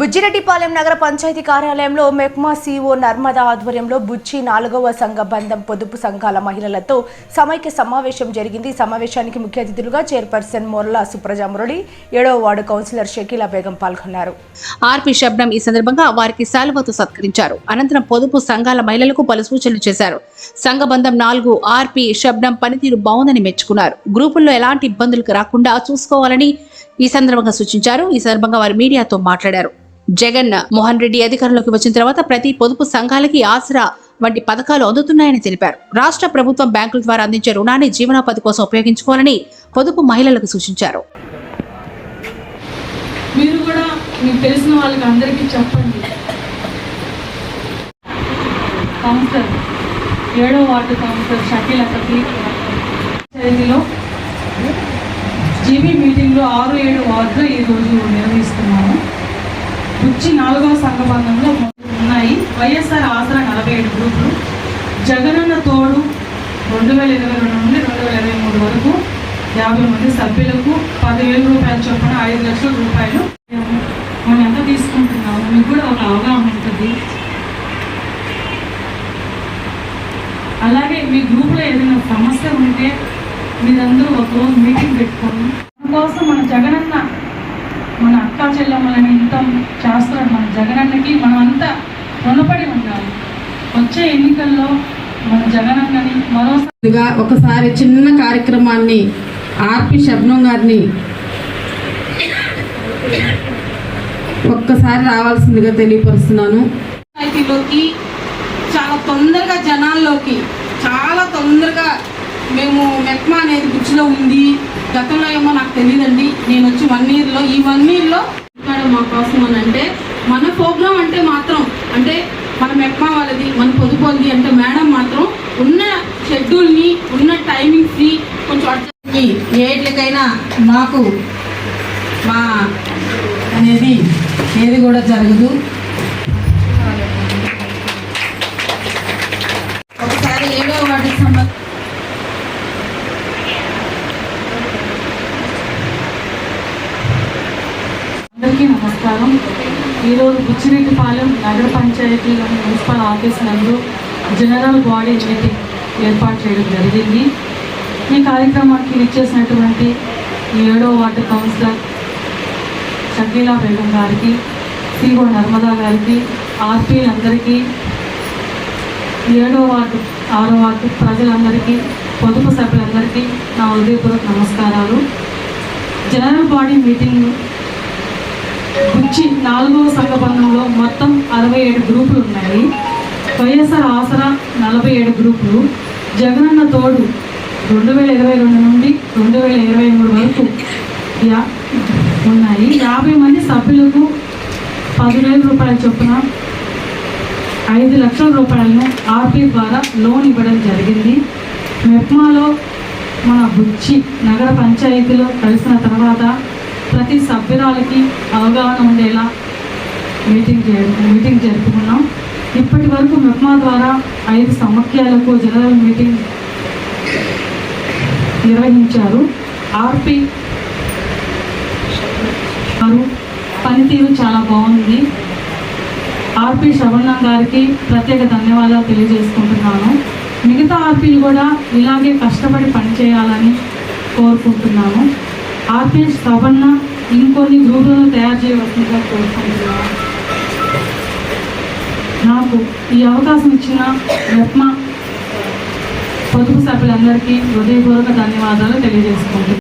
బుజ్జిరెడ్డిపాలెం నగర పంచాయతీ కార్యాలయంలో మెక్మా సీఓ నర్మదా ఆధ్వర్యంలో బుచ్చి నాలుగవ సంఘ బంధం పొదుపు సంఘాల మహిళలతో సమైక్య సమావేశం జరిగింది. సమావేశానికి ముఖ్య అతిథులుగా చైర్పర్సన్ మొర్ల సుప్రజా మురళి ఏడవ వార్డు కౌన్సిలర్ షకీలా బేగం పాల్గొన్నారు. ఆర్పి శబ్నం ఈ సందర్భంగా వారికి శాలువతో సత్కరించారు. అనంతరం పొదుపు సంఘాల మహిళలకు పలు సూచనలు చేశారు. సంఘబంధం నాలుగు ఆర్పి శబ్నం పనితీరు బాగుందని మెచ్చుకున్నారు. గ్రూపుల్లో ఎలాంటి ఇబ్బందులకు రాకుండా చూసుకోవాలని ఈ సందర్భంగా సూచించారు. ఈ సందర్భంగా వారు మీడియాతో మాట్లాడారు. జగన్ మోహన్ రెడ్డి అధికారంలోకి వచ్చిన తర్వాత ప్రతి పొదుపు సంఘాలకి ఆసరా వంటి పథకాలు అందుతున్నాయని తెలిపారు. రాష్ట్ర ప్రభుత్వం బ్యాంకుల ద్వారా అందించే రుణాన్ని జీవనోపాధి కోసం ఉపయోగించుకోవాలని పొదుపు మహిళలకు సూచించారు. మీరు కూడా మీకు తెలిసిన వాళ్ళకి అందరికీ చెప్పండి. కౌన్సిలర్ ఏడో వార్డు కౌన్సిలర్ షకీల్ అక్కడికి జీబీ మీటింగ్లో ఆరు ఏడు వార్డులో ఈరోజు నిర్వహిస్తున్నాము. బుచ్చి నాలుగవ సంఘబంధంలో ఉన్నాయి. వైఎస్ఆర్ ఆసరా నలభై ఏడు గ్రూపులు. జగనన్న తోడు రెండు వేల ఇరవై రెండు నుండి రెండు వేల ఇరవై మూడు వరకు యాభై మంది సభ్యులకు పదివేల రూపాయల చొప్పున ఐదు లక్షల రూపాయలు మనం ఎంత తీసుకుంటున్నాము మీకు కూడా ఒక అవగాహన ఉంటుంది. అలాగే మీ గ్రూప్లో ఏదైనా సమస్య ఉంటే మీరందరూ ఒకరోజు మీటింగ్ పెట్టుకోండి దానికోసం మన జగనన్న మన అక్క చెల్లెమ్మలని ఇంత చేస్తున్నాడు. మన జగనన్నకి మనం అంతా రుణపడి ఉండాలి. వచ్చే ఎన్నికల్లో మన జగనన్నని మరోసారి ఒకసారి చిన్న కార్యక్రమాన్ని ఆర్పి శబ్నం గారిని ఒక్కసారి రావాల్సిందిగా తెలియపరుస్తున్నాను. చాలా తొందరగా జనాల్లోకి చాలా తొందరగా మేము మెక్మా అనేది బుచ్చిలో ఉంది. గతంలో ఏమో నాకు తెలియదండి నేను వచ్చి వన్ ఇయర్లో ఈ వన్ ఇయర్లో ఇక్కడ మా కోసం అని అంటే మన ప్రోగ్రామ్ అంటే మాత్రం అంటే మన మెక్మా వాళ్ళది మన పొదుపు వాళ్ళది అంటే మేడం మాత్రం ఉన్న షెడ్యూల్ని ఉన్న టైమింగ్స్ని కొంచెం అడ్జస్ట్ ఏట్లకైనా మాకు మా అనేది ఏది కూడా జరగదు ఒకసారి ఏడో వాటికి సంబంధించి అందరికీ నమస్కారం. ఈరోజు బుచ్చిరెడ్డిపాలెం నగర పంచాయతీలోని మున్సిపల్ ఆఫీస్ నందు జనరల్ బాడీ మీటింగ్ ఏర్పాటు చేయడం జరిగింది. ఈ కార్యక్రమానికి ఇచ్చేసినటువంటి ఏడో వార్డు కౌన్సిలర్ షకీలా బేగం గారికి సిఓ నర్మదా గారికి ఆర్పీలందరికీ ఏడో వార్డు ఆరో వార్డు ప్రజలందరికీ పొదుపు సభ్యులందరికీ నా హృదయపూర్వక నమస్కారాలు. జనరల్ బాడీ మీటింగ్ బుచ్చి నాలుగవ సంఘబంధంలో మొత్తం అరవై ఏడు గ్రూపులు ఉన్నాయి. వైఎస్ఆర్ ఆసరా నలభై ఏడు గ్రూపులు. జగనన్న తోడు రెండు వేల ఇరవై రెండు నుండి రెండు వేల ఇరవై మూడు వరకు యా ఉన్నాయి. యాభై మంది సభ్యులకు పదివేల రూపాయల చొప్పున ఐదు లక్షల రూపాయలను ఆర్పీ ద్వారా లోన్ ఇవ్వడం జరిగింది. మెప్మాలో మన బుచ్చి నగర పంచాయతీలో కలిసిన తర్వాత ప్రతి సభ్యురాలకి అవగాహన ఉండేలా మీటింగ్ మీటింగ్ జరుపుకున్నాం. ఇప్పటి వరకు మెప్మా ద్వారా ఐదు సమాఖ్యలకు జనరల్ మీటింగ్ నిర్వహించారు. ఆర్పి గారు పనితీరు చాలా బాగుంది. ఆర్పి శవణం గారికి ప్రత్యేక ధన్యవాదాలు తెలియజేసుకుంటున్నాను. మిగతా ఆర్పీలు కూడా ఇలాగే కష్టపడి పనిచేయాలని కోరుకుంటున్నాను. ఆర్పి శ్రవణ ఇంకొన్ని గ్రూపులను తయారు చేయవలసిందిగా కోరుకుంటున్నాను నాకు ఈ అవకాశం ఇచ్చిన మెప్మా పొదుపు సభ్యులందరికీ హృదయపూర్వక ధన్యవాదాలు తెలియజేసుకుంటున్నాను